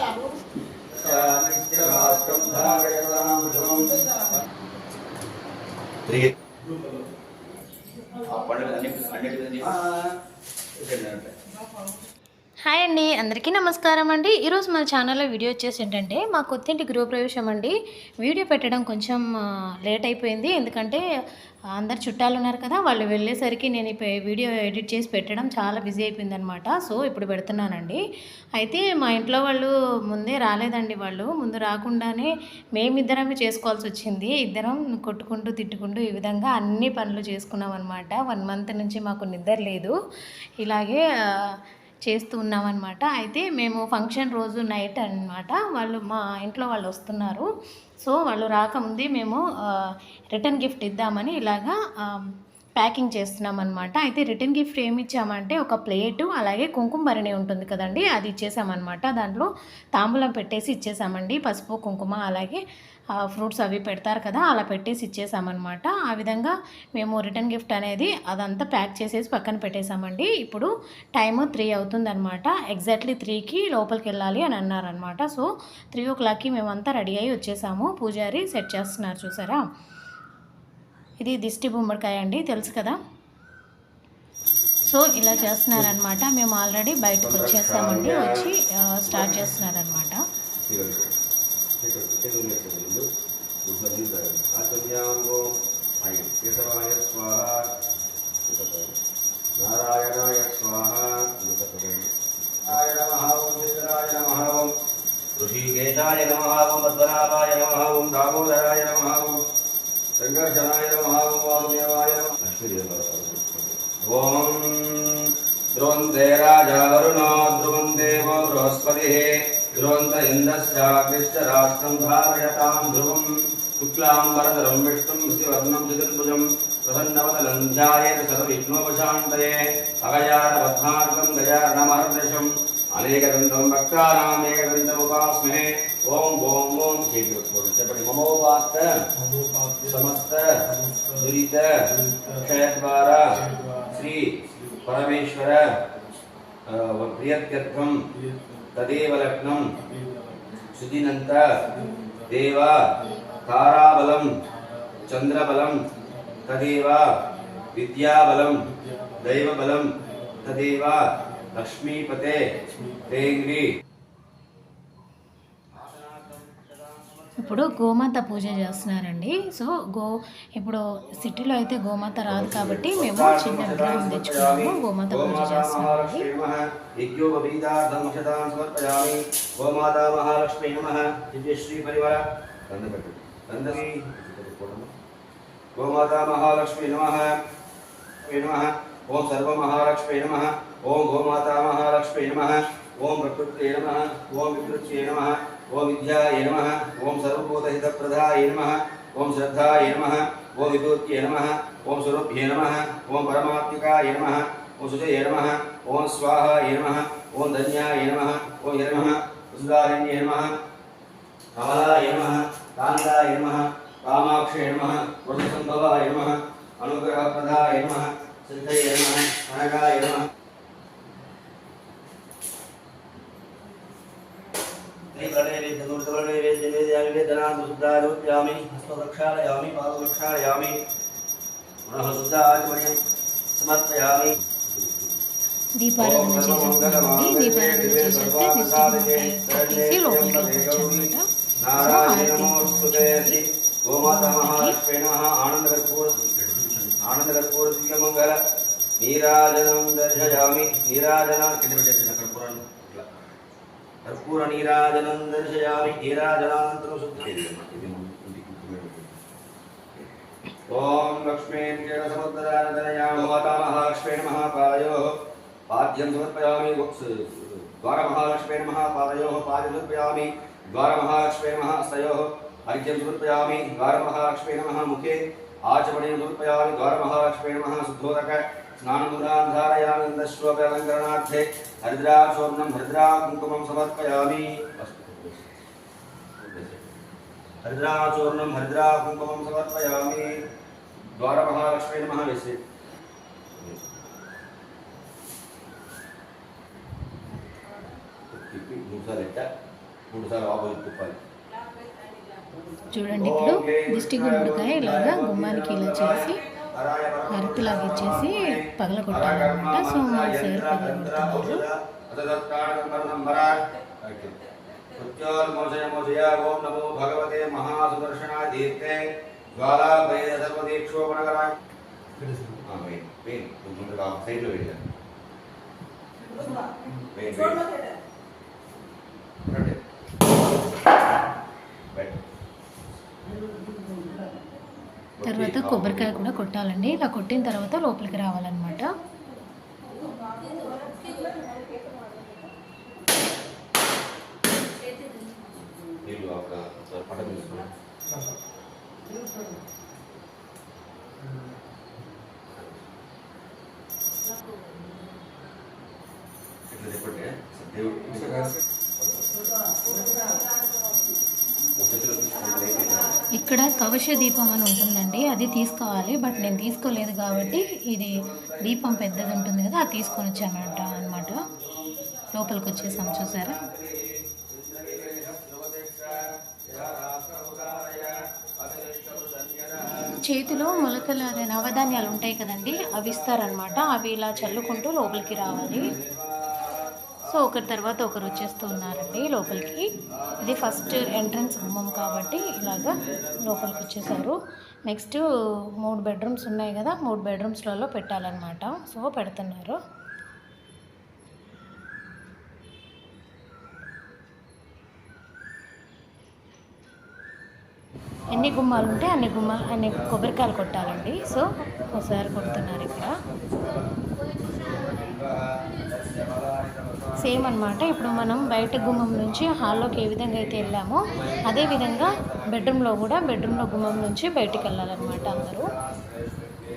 la labor. Uh, అందరికీ నమస్కారం అండి. ఈరోజు మన ఛానల్లో వీడియో వచ్చేసి ఏంటంటే మా కొత్తింటి గృహప్రవేశం అండి. వీడియో పెట్టడం కొంచెం లేట్ అయిపోయింది. ఎందుకంటే అందరు చుట్టాలు ఉన్నారు కదా వాళ్ళు వెళ్ళేసరికి నేను వీడియో ఎడిట్ చేసి పెట్టడం చాలా బిజీ అయిపోయింది అనమాట సో ఇప్పుడు పెడుతున్నానండి. అయితే మా ఇంట్లో వాళ్ళు ముందే రాలేదండి వాళ్ళు. ముందు రాకుండానే మేమిద్దరమే చేసుకోవాల్సి వచ్చింది. ఇద్దరం కొట్టుకుంటూ తిట్టుకుంటూ ఈ విధంగా అన్ని పనులు చేసుకున్నాం అనమాట వన్ మంత్ నుంచి మాకు నిద్ర లేదు. ఇలాగే చేస్తూ ఉన్నామన్నమాట. అయితే మేము ఫంక్షన్ రోజు నైట్ అన్నమాట. వాళ్ళు మా ఇంట్లో వాళ్ళు వస్తున్నారు. సో వాళ్ళు రాకముందే మేము రిటర్న్ గిఫ్ట్ ఇద్దామని ఇలాగా ప్యాకింగ్ చేస్తున్నాం అనమాట అయితే రిటర్న్ గిఫ్ట్ ఏమి ఇచ్చామంటే ఒక ప్లేటు అలాగే కుంకుమ భరణి ఉంటుంది కదండి అది ఇచ్చేసామన్నమాట. దాంట్లో తాంబూలం పెట్టేసి ఇచ్చేసామండి పసుపు కుంకుమ అలాగే ఫ్రూట్స్ అవి పెడతారు కదా అలా పెట్టేసి ఇచ్చేసామన్నమాట. ఆ విధంగా మేము రిటర్న్ గిఫ్ట్ అనేది అదంతా ప్యాక్ చేసేసి పక్కన పెట్టేసామండి. ఇప్పుడు టైము త్రీ అవుతుందన్నమాట. ఎగ్జాక్ట్లీ త్రీకి లోపలికి వెళ్ళాలి అని అన్నారనమాట సో త్రీ ఓ క్లాక్కి మేమంతా రెడీ అయ్యి వచ్చేసాము. పూజారి సెట్ చేస్తున్నారు చూసారా? ఇది దిష్టి గుమ్మడికాయ అండి తెలుసు కదా? సో ఇలా చేస్తున్నారనమాట మేము ఆల్రెడీ బయటకు వచ్చేసామండి వచ్చి స్టార్ట్ చేస్తున్నారనమాట నారాయణాయ స్వాహ ఋషికేశాయ నమ ఓం పద్మనాభాయ నమ ఓం దామోదరాయ నమ ఓం సంకర్షణాయ నమ ఓం నమ शङ्कर्षणाय नमः वासुदेवाय नमः। ॐ ध्रुवन्ते राजा वरुणो ध्रुवन् देवो बृहस्पतिः ध्रुवन्त इन्द्रश्चाग्निश्चराष्ट्रम् धारयताम् ध्रुवम् शुक्लाम्बरधरम् विष्णुम् श्रीवर्णम् चतुर्भुजम् प्रसन्नवदलम् ध्यायेत सर्वविष्णोपशान्तये अगयानपद्मार्गम् अनेकदन्तम् भक्तानामेकदन्तमुपास्महे ॐ ॐ ॐ श्रीकृत्पुरुषपणि ममोपात्त। समस्त दुरीत क्षयद्वार श्री परमेश्वर प्रियत्यर्थम तदेव लग्नम सुदिनंत देव ताराबलम चंद्रबलम तदेव विद्याबलम दैवबलम तदेव लक्ष्मीपते तेङ्ग्री ఇప్పుడు గోమాత పూజ చేస్తున్నారండి. సో గో ఇప్పుడు సిటీలో అయితే గోమాత రాదు కాబట్టి మేము చిన్న విగ్రహం తెచ్చుకున్నాము. గోమాత పూజ చేస్తున్నామండి. యజ్ఞోపవీతార్థమక్షతాం సమర్పయామి గోమాతా మహాలక్ష్మీ నమ. దివ్యశ్రీ పరివార నందశ్రీ గోమాతా మహాలక్ష్మీ నమ. నమ. ఓం సర్వమహాలక్ష్మీ నమ. ఓం గోమాతా మహాలక్ష్మీ నమ. ఓం ప్రకృత్యై నమ. ఓం వికృత్యై నమ. ఓం విద్యాయ నమ ఓం సర్వభూతహితప్రదాయ నమ ఓం శ్రద్ధాయ నమ ఓం విభూత్యై నమ ఓం స్వరూభ్యే నమ ఓం పరమాత్మికాయ నమ ఓం సుజయ నమ ఓం స్వాహాయ నమ ఓం ధన్యాయ నమ ఓం హిర నమ సుధారణ్యే నమ కమలాయ నమ కాంతాయ నమ కామాక్షయ నమ వృద్ధసంభవాయ నమ అనుగ్రహప్రదాయ నమ సిద్ధయ నమ కనకాయ నమ ధూర్ధవర్ణైవేద్యవేద్యామి హస్తరక్షాళయామి పాదరక్షాళయామి పునః శుద్ధాచమణ్యం సమర్పయామి దీపారాధన చేసేస్తున్నామండి దీపారాధన చేసేస్తే దిష్టి తీసి లోపలికి వెళ్ళిపోవచ్చు అనమాట సో హారతి ఇస్తున్నాము గోమాత మహాలక్ష్మీ నమ ఆనంద కర్పూర ఆనంద కర్పూర దివ్యమంగళ నీరాజనం దర్శయామి నీరాజన కింద పెట్టేసిన కర్పూరాన్ని ఇట్లా కర్పూర నీరాజనం దర్శయామి నీరాజనానంతరం శుద్ధి ఓం లక్ష్మీం జగసముద్రానదనయా మాతా మహాలక్ష్మీ నమః పాదయో పాద్యం సమర్పయామి ద్వారమహాలక్ష్మీ నమః పాదయో పాద్యం సమర్పయామి ద్వారమహాలక్ష్మీ నమః హస్తయో అర్ఘ్యం సమర్పయామి ద్వారమహాలక్ష్మీ స్నానముదాం ధారయానందశ్లోకాలంకరణార్థే హరిద్రాచూర్ణం హరిద్రా కుంకుమం సమర్పయామి హరిద్రాచూర్ణం హరిద్రా కుంకుమం సమర్పయామి ద్వారమహాలక్ష్మీ నమః వేసి తిప్పి మూసాలెట్ట మూడు సార్లు ఆపోజిట్ తిప్పాలి చూడండి ఇప్పుడు దిష్టి గుమ్మడికాయ ఇలాగా గుమ్మానికి ఇలా చేసి అరకులాగా ఇచ్చేసి పగల కొట్టాలన్నమాట సో మా సార్ పగల కొడుతున్నారు ఓం నమో భగవతే జ్వాలా సైడ్లో వెళ్ళాను తర్వాత కొబ్బరికాయ కూడా కొట్టాలండి. ఇలా కొట్టిన తర్వాత లోపలికి రావాలన్నమాట నీళ్ళు ఒక పట తీసుకుని ఇట్లా చెప్పండి దేవుడు ఒక చేతిలో తీసుకోండి రైట్ చేతిలో. ఇక్కడ కవచ దీపం అని ఉంటుందండి. అది తీసుకోవాలి. బట్ నేను తీసుకోలేదు కాబట్టి ఇది దీపం పెద్దది ఉంటుంది కదా అది తీసుకొని వచ్చానంట అనమాట లోపలికి వచ్చేసాం చూసారా? చేతిలో మొలకలు అదే నవధాన్యాలు ఉంటాయి కదండి అవి ఇస్తారనమాట అవి ఇలా చల్లుకుంటూ లోపలికి రావాలి. సో ఒకరి తర్వాత ఒకరు వచ్చేస్తూ ఉన్నారండి లోపలికి. ఇది ఫస్ట్ ఎంట్రన్స్ గుమ్మం కాబట్టి ఇలాగా లోపలికి వచ్చేసారు. నెక్స్ట్ మూడు బెడ్రూమ్స్ ఉన్నాయి కదా మూడు బెడ్రూమ్స్లలో పెట్టాలన్నమాట. సో పెడుతున్నారు. ఎన్ని గుమ్మాలు ఉంటే అన్ని గుమ్మాలు అన్ని కొబ్బరికాయలు కొట్టాలండి. సో ఒకసారి కొడుతున్నారు ఇక్కడ. సేమ్ అన్నమాట. ఇప్పుడు మనం బయట గుమ్మం నుంచి హాల్లోకి ఏ విధంగా అయితే వెళ్ళామో అదే విధంగా బెడ్రూమ్లో కూడా బెడ్రూమ్లో గుమ్మం నుంచి బయటికి వెళ్ళాలన్నమాట అందరూ.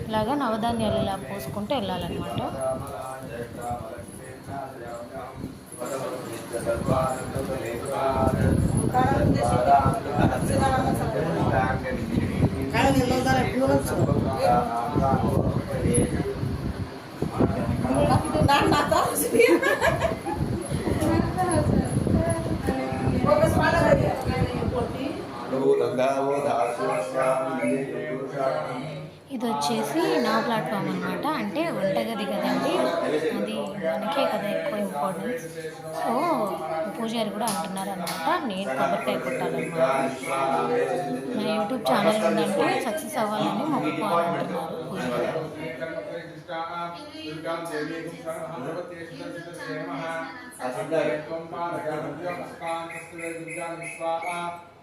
ఇలాగా నవధాన్యాలు ఇలా పోసుకుంటూ వెళ్ళాలన్నమాట. ఇది వచ్చేసి నా ప్లాట్ఫామ్ అనమాట అంటే వంటగది కదండి అది మనకే కదా ఎక్కువ ఇంపార్టెన్స్ సో పూజారి కూడా అంటున్నారు అనమాట నేను కొబ్బరికాయ కొట్టాలన్నమాట. నా యూట్యూబ్ ఛానల్ ఉందంటే సక్సెస్ అవ్వాలని మొక్కుకోవాలంటున్నారు. పూజారి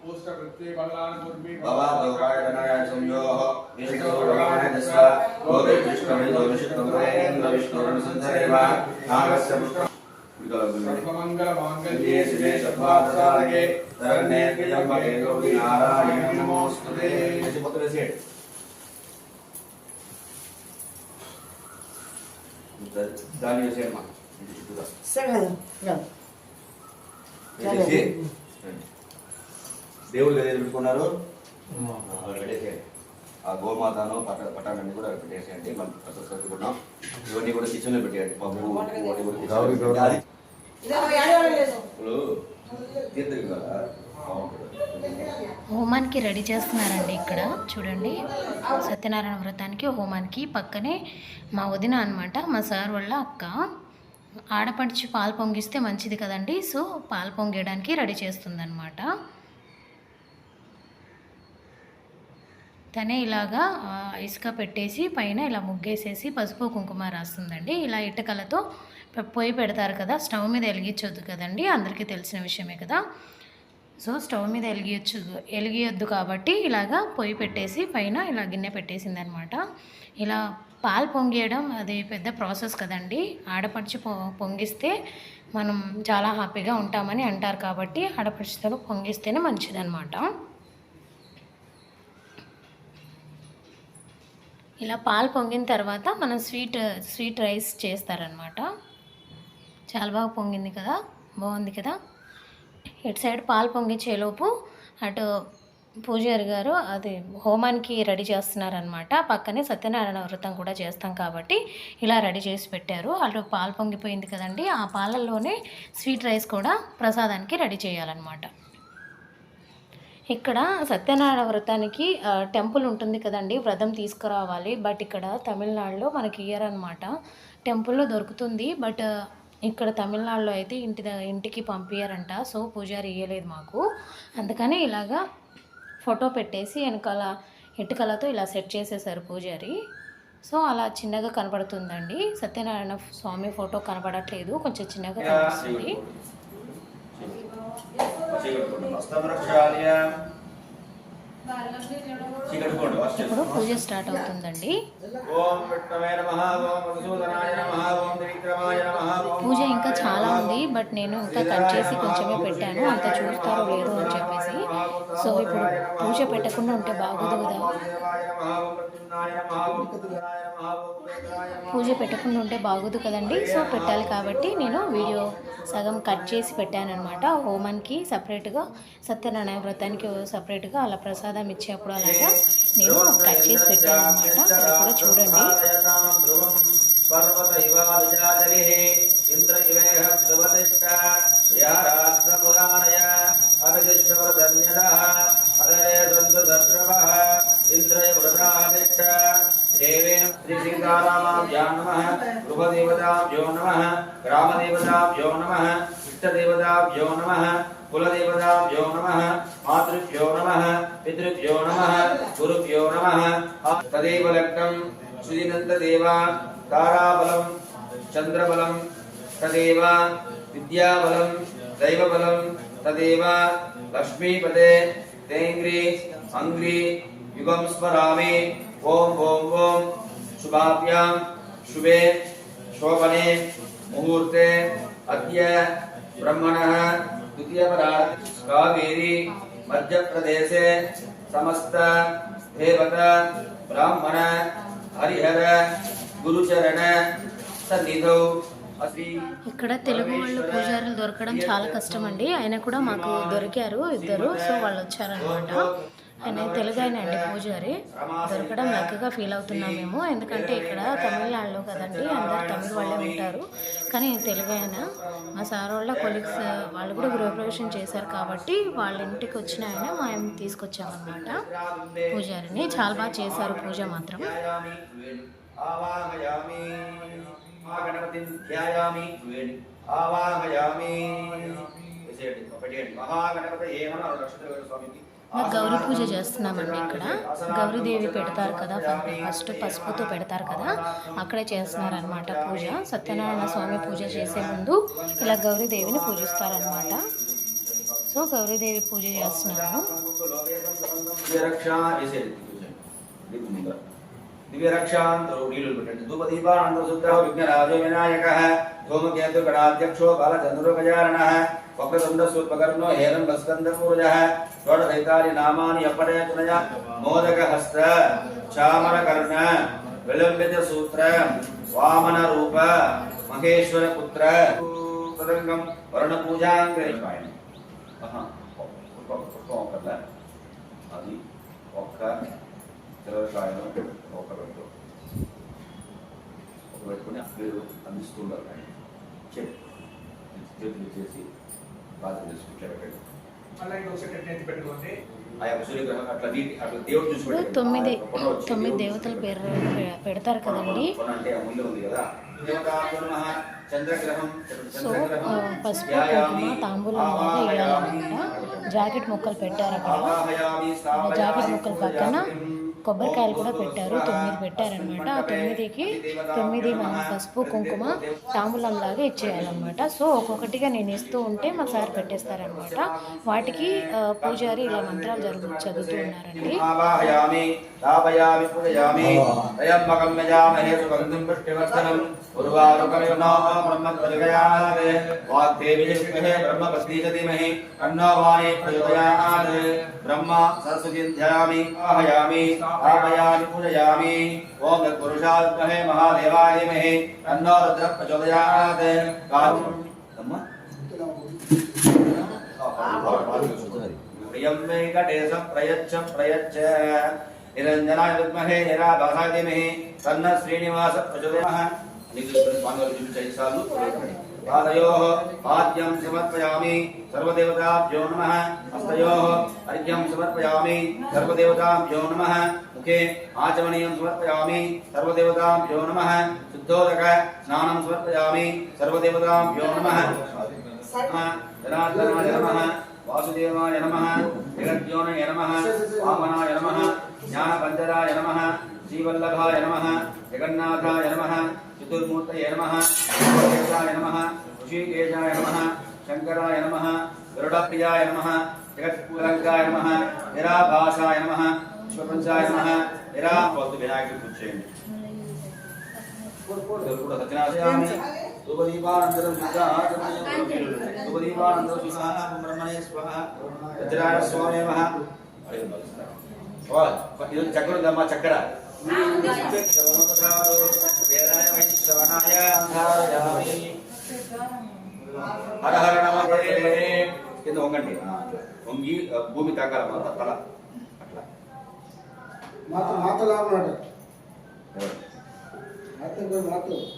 भवा भगवार्दनाय संयोः विष्णुर्गमाय दस्व गोपे कृष्णमिन्दो विष्णुं प्रयेन्द्र विष्णुरन् सन्धरेव नागस्य पुष्पम् सर्वमङ्गलमाङ्गल्ये शिवे सर्वार्थसारके शरण्ये त्र्यम्बके गौरी नारायण नमोऽस्तु ते पत्र से दानियो सेमा सगळं దేవుళ్ళు ఏదైతే పెట్టుకున్నారు పెట్టేసేయండి. ఆ గోమాతను పట్ట పట్టాలన్నీ కూడా అక్కడ పెట్టేసేయండి. మనం అక్కడ కట్టుకున్నాం ఇవన్నీ కూడా కిచెన్లో పెట్టేయండి. పప్పు ఇవన్నీ కూడా kitchen లో పెట్టేయండి. అది ఇప్పుడు తీర్థం కదా హోమానికి రెడీ చేస్తున్నారండి ఇక్కడ. చూడండి. సత్యనారాయణ వ్రతానికి హోమానికి పక్కనే మా వదిన అనమాట మా సార్ వాళ్ళ అక్క. ఆడపడిచి పాలు పొంగిస్తే మంచిది కదండి. సో పాలు పొంగేయడానికి రెడీ చేస్తుందన్నమాట. తనే ఇలాగా ఇసుక పెట్టేసి పైన ఇలా ముగ్గేసేసి పసుపు కుంకుమ రాస్తుందండి. ఇలా ఇటుకలతో పొయ్యి పెడతారు కదా స్టవ్ మీద వెలిగించొద్దు కదండి అందరికీ తెలిసిన విషయమే కదా. సో స్టవ్ మీద వెలిగించు వెలిగియొద్దు కాబట్టి ఇలాగా పొయ్యి పెట్టేసి పైన ఇలా గిన్నె పెట్టేసింది అనమాట ఇలా పాలు పొంగియడం అది పెద్ద ప్రాసెస్ కదండి. ఆడపడిచి పొ పొంగిస్తే మనం చాలా హ్యాపీగా ఉంటామని అంటారు కాబట్టి ఆడపడిచితో పొంగిస్తేనే మంచిదనమాట. ఇలా పాలు పొంగిన తర్వాత మనం స్వీట్ స్వీట్ రైస్ చేస్తారనమాట చాలా బాగా పొంగింది కదా? బాగుంది కదా? ఇటు సైడ్ పాలు పొంగించేలోపు అటు పూజారి గారు అది హోమానికి రెడీ చేస్తున్నారనమాట పక్కనే సత్యనారాయణ వ్రతం కూడా చేస్తాం కాబట్టి ఇలా రెడీ చేసి పెట్టారు. అటు పాలు పొంగిపోయింది కదండి. ఆ పాలల్లోనే స్వీట్ రైస్ కూడా ప్రసాదానికి రెడీ చేయాలన్నమాట. ఇక్కడ సత్యనారాయణ వ్రతానికి టెంపుల్ ఉంటుంది కదండి వ్రతం తీసుకురావాలి. బట్ ఇక్కడ తమిళనాడులో మనకి ఇయర్ అనమాట టెంపుల్లో దొరుకుతుంది బట్ ఇక్కడ తమిళనాడులో అయితే ఇంటి ఇంటికి పంపించారంట సో పూజారి ఇయ్యలేదు మాకు. అందుకని ఇలాగా ఫోటో పెట్టేసి వెనకాల ఇటుకలతో ఇలా సెట్ చేసేసారు పూజారి. సో అలా చిన్నగా కనపడుతుందండి సత్యనారాయణ స్వామి ఫోటో కనపడట్లేదు కొంచెం చిన్నగా కనిపిస్తుంది. చీకట్టుకోండి ఫస్ట్ ఇప్పుడు పూజ స్టార్ట్ అవుతుందండి. పూజ ఇంకా చాలా ఉంది బట్ నేను ఇంకా కట్ చేసి కొంచెమే పెట్టాను. అంత చూస్తారో లేదో అని చెప్పేసి. సో ఇప్పుడు పూజ పెట్టకుండా ఉంటే బాగోదు కదా. పూజ పెట్టకుండా ఉంటే బాగోదు కదండి. సో పెట్టాలి కాబట్టి నేను వీడియో సగం కట్ చేసి పెట్టానమాట హోమానికి సపరేట్గా సత్యనారాయణ వ్రతానికి సపరేట్గా అలా ప్రసాదం ఇచ్చేప్పుడు అలాగా నేను కట్ చేసి పెట్టాను అనమాట కూడా చూడండి. పర్వత ఇవ విజాతలి ఇంద్ర ఇవేహ ధ్రువతిష్ట యారాష్ట్రముదానయ అదరే ఇంద్రయ దేవేం శ్రీ ఇష్టదేవతాభ్యో నమ குலதெய்வதாभ्यो नमः मातृभ्यो नमः पितृभ्यो नमः गुरुभ्यो नमः तदेव लग्नं श्रीनन्ददेवा ताराबलं चन्द्रबलं तदेव विद्याबलं दैवबलं तदेव लक्ष्मीपदे तेङ्ग्री अङ्ग्री युगं स्मरामि ॐ ॐ ॐ शुभाभ्यां शुभे शोभने मुहूर्ते अद्य ब्रह्मणः కావేరి మధ్యప్రదేశే సమస్త దేవత బ్రాహ్మణ హరిహర గురుచరణ సన్నిధౌ ఇక్కడ తెలుగు వాళ్ళు పూజారులు దొరకడం చాలా కష్టం అండి ఆయన కూడా మాకు దొరికారు ఇద్దరు. సో వాళ్ళు వచ్చారనమాట ఆయన తెలుగు ఆయన అండి పూజారి. దొరకడం లక్కగా ఫీల్ అవుతున్నాం మేము ఎందుకంటే ఇక్కడ తమిళనాడులో కదండి అందరు తమిళ వాళ్ళే ఉంటారు. కానీ తెలుగు ఆయన మా సార్ వాళ్ళ కొలీగ్స్ వాళ్ళు కూడా గృహప్రవేశం చేశారు కాబట్టి వాళ్ళ ఇంటికి వచ్చిన ఆయన మా ఆయన తీసుకొచ్చామన్నమాట. పూజారిని చాలా బాగా చేశారు పూజ మాత్రం. ఆవాహయామి మహాగణపతి ఏమన్నా స్వామికి. ఇంకా గౌరీ పూజ చేస్తున్నామండి ఇక్కడ. గౌరీదేవి పెడతారు కదా ఫస్ట్ పసుపుతో పెడతారు కదా అక్కడే చేస్తున్నారనమాట పూజ. సత్యనారాయణ స్వామి పూజ చేసే ముందు ఇలా గౌరీదేవిని పూజిస్తారనమాట సో గౌరీదేవి పూజ చేస్తున్నాను దివ్యరక్షా దివ్యరక్షాంతరో నీళ్ళు పెట్టండి ధూప ధూపదీపానంద శుద్ధ విఘ్నరాజో వినాయక ధూమకేతు గణాధ్యక్షో బాలచంద్రో గజారణ వక్రతుండ సూర్పకర్ణో హేరం స్కంద పూజ షోడశైతాని నామాని అప్పడే తునయ మోదక హస్త చామర కర్ణ విలంబిత సూత్ర వామన రూప మహేశ్వర పుత్ర తదంగం వరుణ పూజాంగరిపాయన పుష్పం పుష్పం ఒకట్లా అది ఒక్క తెల్లకాయలు ఒక రెండు ఒక పెట్టుకుని మీరు అందిస్తుండాలి ఆయన చెప్పి చేతులు చేసి తొమ్మిది తొమ్మిది దేవతల పేరు పెడతారు కదండి. పొడ అంటే ఆ ముందు ఉంది కదా. దేవతాభ్యో నమః చంద్రగ్రహం సో పసుపు కుంకుమ తాంబూలం లాగా వేయాలన్నమాట జాకెట్ ముక్కలు పెట్టారు అక్కడ. జాకెట్ ముక్కల పక్కన కొబ్బరికాయలు కూడా పెట్టారు. తొమ్మిది పెట్టారనమాట ఆ తొమ్మిదికి తొమ్మిది మనం పసుపు కుంకుమ తాంబూలం లాగా ఇచ్చేయాలన్నమాట. సో ఒక్కొక్కటిగా నేను ఇస్తూ ఉంటే మా సార్ పెట్టేస్తారనమాట వాటికి పూజారి ఇలా మంత్రాలు జరుగు చదువుతూ ఉన్నారండి. బ్రహ్మ ఆహయామి. आमयामि पूजयामि। ओम महादेवाय महे। तन्नो प्रचोदयात् प्रियं प्रयच्छ प्रयच्छ। विद्महे निराभासाय तन्न श्रीनिवास प्रचोदयामः ప్రచోదయామః నీకు స్వామివారు చూపించే సార్లు పాదయోः ఆద్యం సమర్పయామి సర్వదేవతాభ్యో నమః హస్తయోः అర్ఘ్యం సమర్పయామి సర్వదేవతాభ్యో నమః ముఖే ఆచమనీయం సమర్పయామి సర్వదేవతాభ్యో నమః శుద్ధోదక స్నానం సమర్పయామి సర్వదేవతాభ్యో నమః నమః జనార్దనాయ నమః వాసుదేవాయ నమః జగద్యోనయ నమః వామనాయ నమః జ్ఞానపంచరాయ నమః శ్రీవల్లభాయ నమః జగన్నాథాయ నమః చతుర్మూర్తయే నమః దేవతాయ నమః ఋషికేశాయ నమః శంకరాయ నమః గరుడప్రియాయ నమః జగత్పూలంకాయ నమః నిరాభాసాయ నమః విశ్వపంచాయ నమః నిరా వద్దు వినాయకుడి పూజ చేయండి కూడా సత్యనారాయణ ధూపదీపానంతరం ధూపదీపానంతరం స్వాహ బ్రహ్మణే స్వాహ వజ్రాయ స్వామేవ ఇది చక్కెర ఉందమ్మా హర హర కింద వంగండి వంగి భూమి తాకాలమ్మా తల అట్లా మాత మాతలా ఉన్నాడు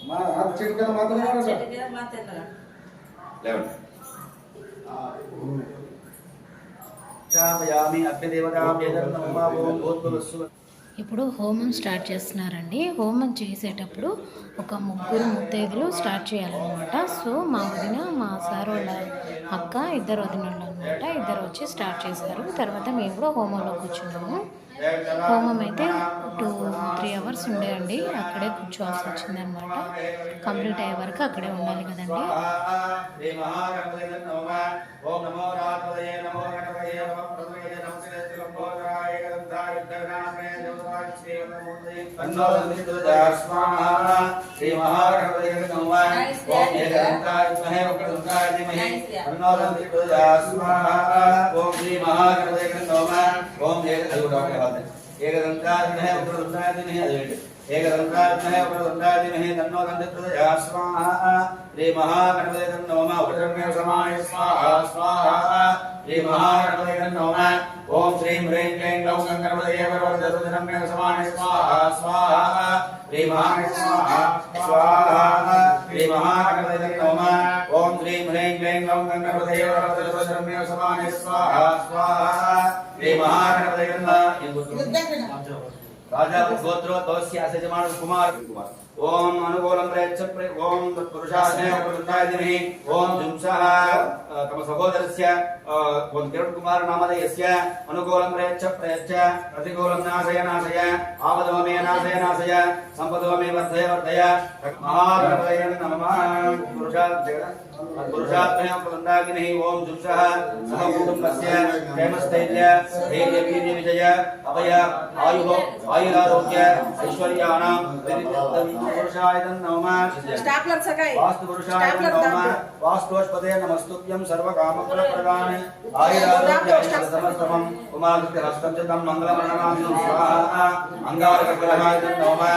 మా చెట్టు కదా మాతలా లేవండి క్షామయామి అగ్నిదేవతాభ్యదర్నమా ఓం భూత్వస్సు ఇప్పుడు హోమం స్టార్ట్ చేస్తున్నారండి. హోమం చేసేటప్పుడు ఒక ముగ్గురు ముత్తైదులు స్టార్ట్ చేయాలన్నమాట. సో మా వదిన మా సార్ వాళ్ళ అక్క ఇద్దరు వదినళ్ళు అనమాట ఇద్దరు వచ్చి స్టార్ట్ చేశారు తర్వాత మేము కూడా హోమంలో కూర్చున్నాము. హోమం అయితే టూ త్రీ అవర్స్ ఉండేయండి అక్కడే కూర్చోవాల్సి వచ్చిందనమాట కంప్లీట్ అయ్యే వరకు అక్కడే ఉండాలి కదండి. శ్రీ ఓం శ్రీ ఓం ధీమహి ఓం శ్రీ ఓం ఏకదంతాయ విద్మహే వక్రతుండాయ ధీమహి అదేంటి ఏకదంతాయ వక్రతుండాయ ధీమహి తన్నో దండితుజా స్వాహా శ్రీ మహాగణపతయ నమః వజ్రమే సమాయ స్వాహా స్వాహా శ్రీ మహాగణపతి నమః ఓం శ్రీం హ్రీం క్లీం గ్లౌం గణపతి వరవరదరుద్రమే సమాయ స్వాహా స్వాహా శ్రీ మహాగణ స్వాహా స్వాహా శ్రీ మహాగణపతి నమః ఓం శ్రీం హ్రీం క్లీం గ్లౌం గణపతయ వరవరదరుద్రమే సమాయ స్వాహా స్వాహా శ్రీ రాజా గోత్రోద్భవస్య సజమాన కుమార్ కుమార్. ఓం అనుకూలం ప్రయచ్చ ప్ర- ఓం పురుషాసనే ప్రవృత్తాయ ఓం జుంసః ఆ, తమ సహోదరస్య ఆ, ఓం కిరణ్ కుమార్ నామధేయస్య. అనుకూలం ప్రయచ్చ ప్రయచ్చ ప్రతికూలం నాశయ నాశయ ఆపదో మే నాశయ నాశయ సంపదో మే వర్ధయ వర్ధయ. మహాగణపతయ నమః. पुरुषार्थ में बंदा कि नहीं ओम जुषः सह कुटुंबस्य प्रेमस्थैर्य धैर्य वीर्य विजय अभय आयु आयुरारोग्य ऐश्वर्याणां पुरुषाय नमः। स्टैपलर सकाय। वास्तु पुरुषाय नमः। वास्तुष्पदे नमस्तुभ्यं सर्व काम प्रदान आयुरारोग्य समस्तमं। कुमारस्य हस्तं च तं मंगलमणनां स्वाहा। अंगारक ग्रहाय नमः।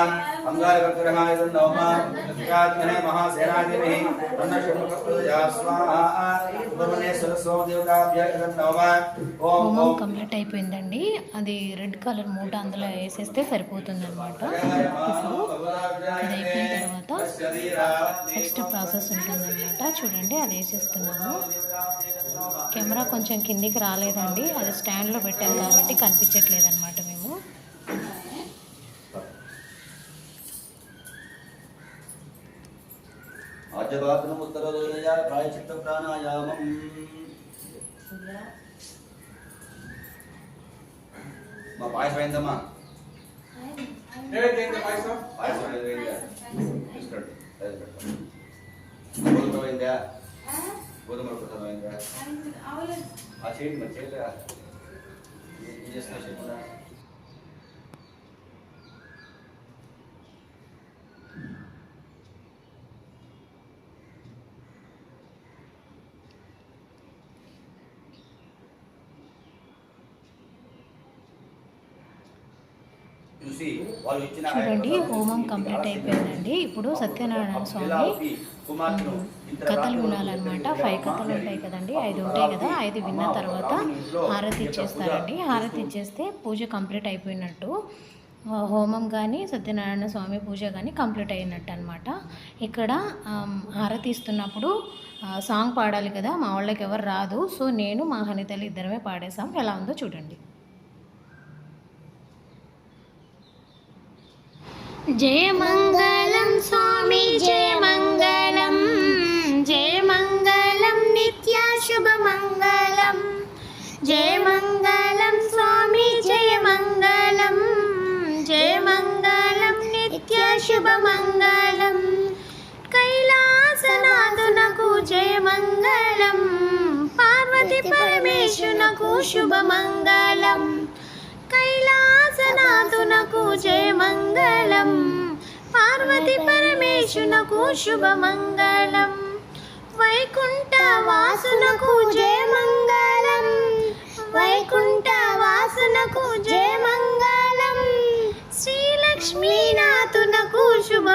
హోమం కంప్లీట్ అయిపోయిందండి. అది రెడ్ కలర్ మూట అందులో వేసేస్తే సరిపోతుంది అనమాట ఇది అయిపోయిన తర్వాత నెక్స్ట్ ప్రాసెస్ ఉంటుందన్నమాట. చూడండి అది వేసేస్తున్నాము. కెమెరా కొంచెం కిందికి రాలేదండి. అది స్టాండ్లో పెట్టాం కాబట్టి కనిపించట్లేదు అనమాట ఆజ్యపాత్రం ఉత్తరదోదయ ప్రాయచిత్త ప్రాణాయామం మా పాయసం అయిందమ్మా పాయసం పెడతాం. గోధుమ అయిందా గోధుమ ప్రసాదం అయిందా ఆ చేయండి మరి చేయలేదా ఏం చేస్తున్నా చేయకుండా చూసి వాళ్ళు ఇచ్చిన చూడండి హోమం కంప్లీట్ అయిపోయిందండి. ఇప్పుడు సత్యనారాయణ స్వామి కథలు వినాలన్నమాట. ఫైవ్ కథలు ఉంటాయి కదండి. ఐదు ఉంటాయి కదా ఐదు విన్న తర్వాత హారతి ఇచ్చేస్తారండి. హారతి ఇచ్చేస్తే పూజ కంప్లీట్ అయిపోయినట్టు హోమం కానీ సత్యనారాయణ స్వామి పూజ కానీ కంప్లీట్ అయినట్టు అనమాట ఇక్కడ హారతి ఇస్తున్నప్పుడు సాంగ్ పాడాలి కదా మా వాళ్ళకి ఎవరు రాదు. సో నేను మా హనితల్లి ఇద్దరమే పాడేసాం ఎలా ఉందో చూడండి. జయ మంగళం స్వామి జయ మంగళం జయ మంగళం నిత్య శుభ మంగళం జయ మంగళం స్వామి జయ మంగళం జయ మంగళం నిత్య శుభ మంగళం కైలాసనాథునకు జయ మంగళం పార్వతి పరమేశునకు శుభ మంగళం కైలాసనాథునకు జయ మంగళం పార్వతి పరమేశునకు శుభ మంగళం వైకుంఠ వాసునకు జయ మంగళం వైకుంఠ వాసునకు జయ మంగళం శ్రీలక్ష్మీనాథునకు శుభ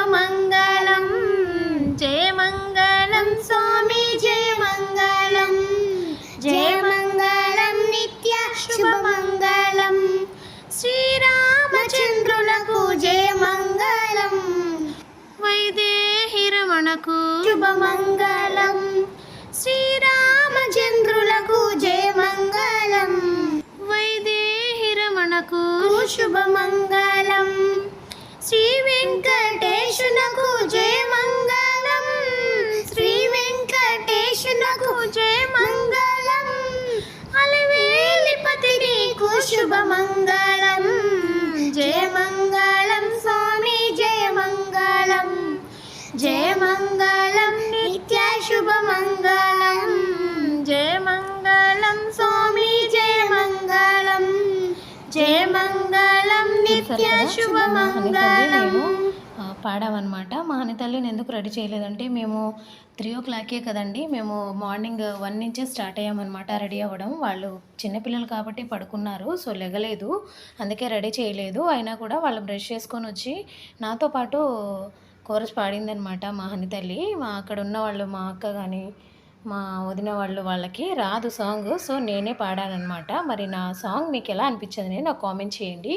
వైదేహి రమణకు శుభ మంగళం శ్రీరామచంద్రులకు జయ మంగళం వైదేహి రమణకు శుభ మంగళం శ్రీ వెంకటేశునకు జయ మంగళం శ్రీ వెంకటేశునకు జయ మంగళం అలవేలిపతి నీకు మంగళం నిత్య శుభ మంగళం జయ మంగళం స్వామి జయ మంగళం. జయ మంగళం నిత్య శుభ మంగళం పాడామన్నమాట మా అన్ని తల్లిని ఎందుకు రెడీ చేయలేదంటే మేము త్రీ ఓ క్లాకే కదండి. మేము మార్నింగ్ వన్ నుంచే స్టార్ట్ అయ్యామన్నమాట రెడీ అవ్వడం. వాళ్ళు చిన్నపిల్లలు కాబట్టి పడుకున్నారు సో లెగలేదు. అందుకే రెడీ చేయలేదు. అయినా కూడా వాళ్ళు బ్రష్ చేసుకొని వచ్చి నాతో పాటు కోరస్ పాడిందనమాట మా హని తల్లి. మా అక్కడ ఉన్న వాళ్ళు మా అక్క కానీ మా వదిన వాళ్ళు వాళ్ళకి రాదు సాంగ్ సో నేనే పాడానన్నమాట. మరి నా సాంగ్ మీకు ఎలా అనిపించింది నాకు కామెంట్ చేయండి.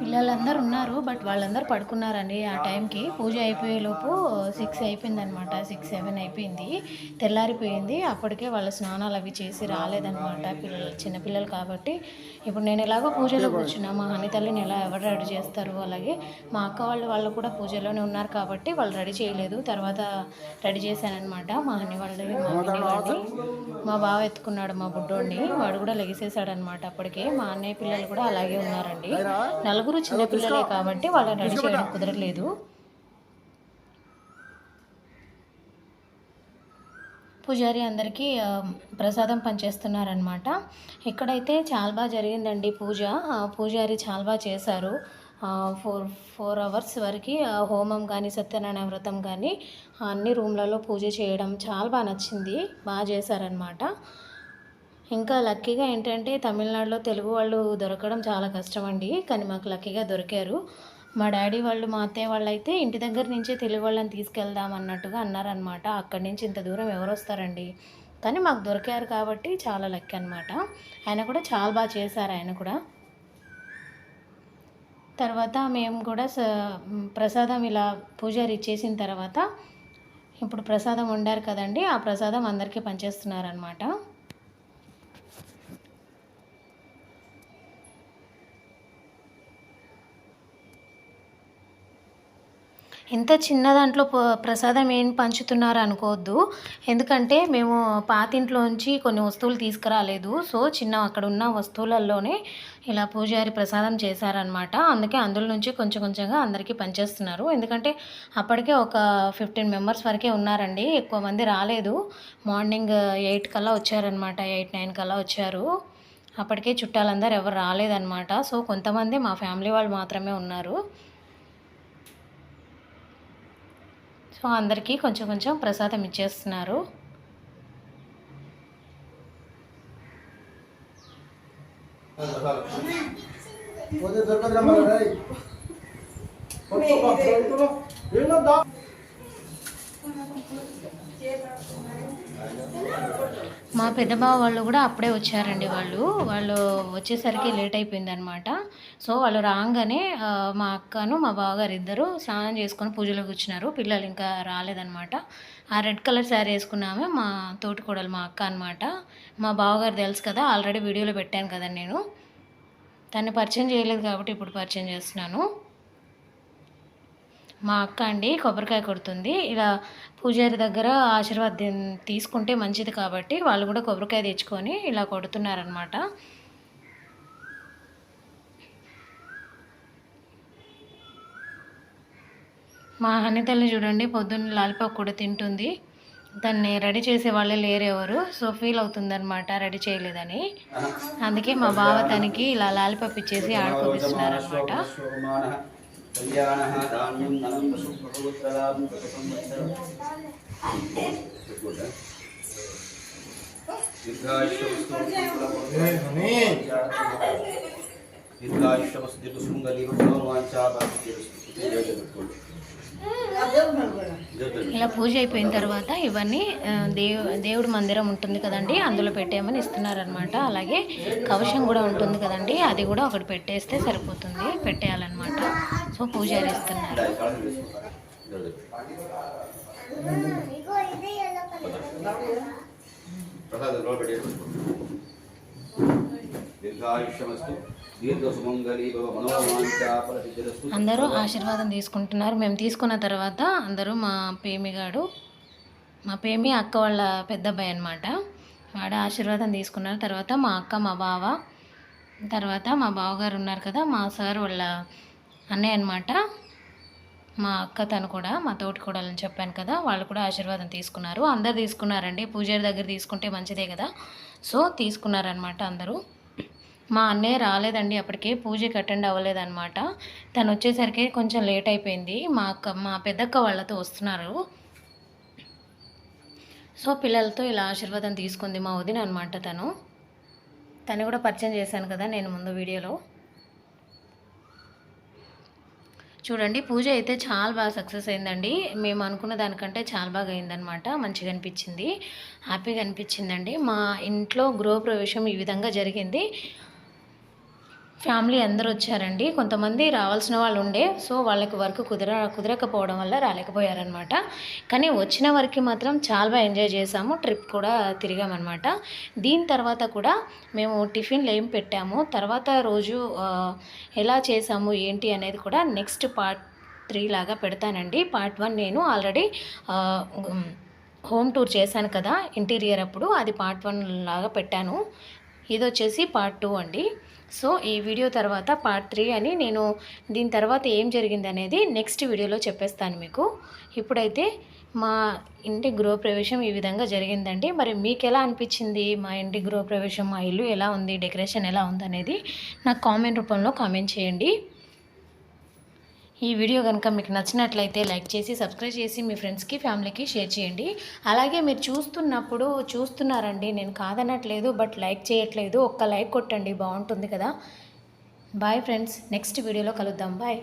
పిల్లలందరూ ఉన్నారు బట్ వాళ్ళందరూ పడుకున్నారండి ఆ టైంకి. పూజ అయిపోయేలోపు సిక్స్ అయిపోయిందనమాట సిక్స్ సెవెన్ అయిపోయింది. తెల్లారిపోయింది అప్పటికే వాళ్ళ స్నానాలు అవి చేసి రాలేదనమాట పిల్లలు చిన్నపిల్లలు కాబట్టి. ఇప్పుడు నేను ఎలాగో పూజలో కూర్చున్నా మా హని తల్లిని ఎలా ఎవరు రెడీ చేస్తారు అలాగే. మా అక్క వాళ్ళు వాళ్ళు కూడా పూజలోనే ఉన్నారు కాబట్టి వాళ్ళు రెడీ చేయలేదు. తర్వాత రెడీ చేశానమాట మా హని వాళ్ళని మా హని వాళ్ళని మా బావ ఎత్తుకున్నాడు మా బుడ్డోడిని వాడు కూడా లెగిసేసాడు అనమాట అప్పటికే. మా అన్నయ్య పిల్లలు కూడా అలాగే ఉన్నారండి. నలుగురు చిన్న పిల్లలే కాబట్టి వాళ్ళని రెడీ చేయడం కుదరలేదు. పూజారి అందరికీ ప్రసాదం పంచేస్తున్నారనమాట ఇక్కడైతే చాలా బాగా జరిగిందండి పూజ. పూజారి చాలా బాగా చేశారు. ఫోర్ ఫోర్ అవర్స్ వరకు హోమం కానీ సత్యనారాయణ వ్రతం కానీ అన్ని రూమ్లలో పూజ చేయడం చాలా బాగా నచ్చింది. బాగా చేశారనమాట ఇంకా లక్కీగా ఏంటంటే తమిళనాడులో తెలుగు వాళ్ళు దొరకడం చాలా కష్టం అండి కానీ మాకు లక్కీగా దొరికారు. మా డాడీ వాళ్ళు మా అత్తయ్య వాళ్ళు అయితే ఇంటి దగ్గర నుంచే తెలుగు వాళ్ళని తీసుకెళ్దాం అన్నట్టుగా అన్నారనమాట అక్కడి నుంచి ఇంత దూరం ఎవరు వస్తారండి? కానీ మాకు దొరికారు కాబట్టి చాలా లక్కీ అనమాట ఆయన కూడా చాలా బాగా చేశారు ఆయన కూడా. తర్వాత మేము కూడా స ప్రసాదం ఇలా పూజారి ఇచ్చేసిన తర్వాత ఇప్పుడు ప్రసాదం వండారు కదండి. ఆ ప్రసాదం అందరికీ పనిచేస్తున్నారనమాట ఇంత చిన్న దాంట్లో ప్రసాదం ఏం పంచుతున్నారు అనుకోవద్దు ఎందుకంటే మేము పాతింట్లోంచి కొన్ని వస్తువులు తీసుకురాలేదు. సో చిన్న అక్కడ ఉన్న వస్తువులలోనే ఇలా పూజారి ప్రసాదం చేశారనమాట అందుకే అందులో నుంచి కొంచెం కొంచెంగా అందరికీ పనిచేస్తున్నారు. ఎందుకంటే అప్పటికే ఒక ఫిఫ్టీన్ మెంబర్స్ వరకే ఉన్నారండి. ఎక్కువ మంది రాలేదు. మార్నింగ్ ఎయిట్ కల్లా వచ్చారనమాట ఎయిట్ నైన్ కల్లా వచ్చారు. అప్పటికే చుట్టాలందరూ ఎవరు రాలేదన్నమాట. సో కొంతమంది మా ఫ్యామిలీ వాళ్ళు మాత్రమే ఉన్నారు. సో అందరికీ కొంచెం కొంచెం ప్రసాదం ఇచ్చేస్తున్నారు. పోతే మా పెద్ద బావ వాళ్ళు కూడా అప్పుడే వచ్చారండి వాళ్ళు. వాళ్ళు వచ్చేసరికి లేట్ అయిపోయింది అనమాట సో వాళ్ళు రాగానే మా అక్కను మా బావగారు ఇద్దరు స్నానం చేసుకొని పూజలో కూర్చున్నారు. పిల్లలు ఇంకా రాలేదనమాట ఆ రెడ్ కలర్ శారీ వేసుకున్నామే మా తోటికోడలు మా అక్క అనమాట మా బావగారు తెలుసు కదా ఆల్రెడీ వీడియోలో పెట్టాను కదా నేను. తను పరిచయం చేయలేదు కాబట్టి ఇప్పుడు పరిచయం చేస్తున్నాను. మా అక్క అండి కొబ్బరికాయ కొడుతుంది. ఇలా పూజారి దగ్గర ఆశీర్వాదం తీసుకుంటే మంచిది కాబట్టి వాళ్ళు కూడా కొబ్బరికాయ తెచ్చుకొని ఇలా కొడుతున్నారనమాట మా హనితల్ని చూడండి పొద్దున్న లాలిపాప్ కూడా తింటుంది. దాన్ని రెడీ చేసే వాళ్ళే లేరెవరు ఎవరు సో ఫీల్ అవుతుందన్నమాట రెడీ చేయలేదని. అందుకే మా బావ తనకి ఇలా లాలిపాప్ ఇచ్చేసి ఆడుకోపిస్తున్నారనమాట శోభమానః కళ్యాణः ధాన్యం ధనం పశుప్రభుత్రలాభం సంవత్సరం దీర్ఘాయుష్యమస్తు దీర్ఘసుందరీవ ఇలా పూజ అయిపోయిన తర్వాత ఇవన్నీ దేవు దేవుడి మందిరం ఉంటుంది కదండి అందులో పెట్టేయమని ఇస్తున్నారనమాట అలాగే కవచం కూడా ఉంటుంది కదండి అది కూడా ఒకటి పెట్టేస్తే సరిపోతుంది పెట్టేయాలన్నమాట. సో పూజారి ఇస్తున్నారు. ప్రసాదం అందరూ ఆశీర్వాదం తీసుకుంటున్నారు. మేము తీసుకున్న తర్వాత అందరూ మా పేమిగాడు మా పేమి అక్క వాళ్ళ పెద్ద అబ్బాయి అనమాట వాడు ఆశీర్వాదం తీసుకున్నారు. తర్వాత మా అక్క మా బావ తర్వాత మా బావగారు ఉన్నారు కదా మా సార్ వాళ్ళ అన్నయ్య అనమాట మా అక్క తను కూడా మా తోటి కూడాలని చెప్పాను కదా వాళ్ళు కూడా ఆశీర్వాదం తీసుకున్నారు. అందరు తీసుకున్నారండి. పూజారి దగ్గర తీసుకుంటే మంచిదే కదా. సో తీసుకున్నారనమాట అందరూ. మా అన్నయ్య రాలేదండి అప్పటికే పూజకి అటెండ్ అవ్వలేదన్నమాట. తను వచ్చేసరికి కొంచెం లేట్ అయిపోయింది. మా అక్క మా పెద్దక్క వాళ్ళతో వస్తున్నారు. సో పిల్లలతో ఇలా ఆశీర్వాదం తీసుకుంది మా వదిన అనమాట తను. తను కూడా పరిచయం చేశాను కదా నేను ముందు వీడియోలో. చూడండి పూజ అయితే చాలా బాగా సక్సెస్ అయిందండి. మేము అనుకున్న దానికంటే చాలా బాగా అయిందనమాట మంచిగా అనిపించింది. హ్యాపీగా అనిపించిందండి. మా ఇంట్లో గృహప్రవేశం ఈ విధంగా జరిగింది. ఫ్యామిలీ అందరూ వచ్చారండి. కొంతమంది రావాల్సిన వాళ్ళు ఉండే సో వాళ్ళకి వర్క్ కుదర కుదరకపోవడం వల్ల రాలేకపోయారనమాట కానీ వచ్చిన వరకు మాత్రం చాలా బాగా ఎంజాయ్ చేసాము. ట్రిప్ కూడా తిరిగామన్నమాట. దీని తర్వాత కూడా మేము టిఫిన్లు ఏం పెట్టాము. తర్వాత రోజు ఎలా చేసాము ఏంటి అనేది కూడా నెక్స్ట్ పార్ట్ త్రీ లాగా పెడతానండి. పార్ట్ వన్ నేను ఆల్రెడీ హోమ్ టూర్ చేశాను కదా ఇంటీరియర్ అప్పుడు. అది పార్ట్ వన్ లాగా పెట్టాను. ఇది వచ్చేసి పార్ట్ టూ అండి. సో ఈ వీడియో తర్వాత పార్ట్ త్రీ అని నేను దీని తర్వాత ఏం జరిగింది అనేది నెక్స్ట్ వీడియోలో చెప్పేస్తాను మీకు. ఇప్పుడైతే మా ఇంటి గృహప్రవేశం ఈ విధంగా జరిగిందండి. మరి మీకు ఎలా అనిపించింది మా ఇంటి గృహప్రవేశం మా ఇల్లు ఎలా ఉంది డెకరేషన్ ఎలా ఉంది అనేది నాకు కామెంట్ రూపంలో కామెంట్ చేయండి. ఈ వీడియో కనుక మీకు నచ్చినట్లయితే లైక్ చేసి సబ్స్క్రైబ్ చేసి మీ ఫ్రెండ్స్కి ఫ్యామిలీకి షేర్ చేయండి. అలాగే మీరు చూస్తున్నప్పుడు చూస్తున్నారండి నేను కాదనట్లేదు బట్ లైక్ చేయట్లేదు ఒక్క లైక్ కొట్టండి బాగుంటుంది కదా. బాయ్ ఫ్రెండ్స్ నెక్స్ట్ వీడియోలో కలుద్దాం. బాయ్.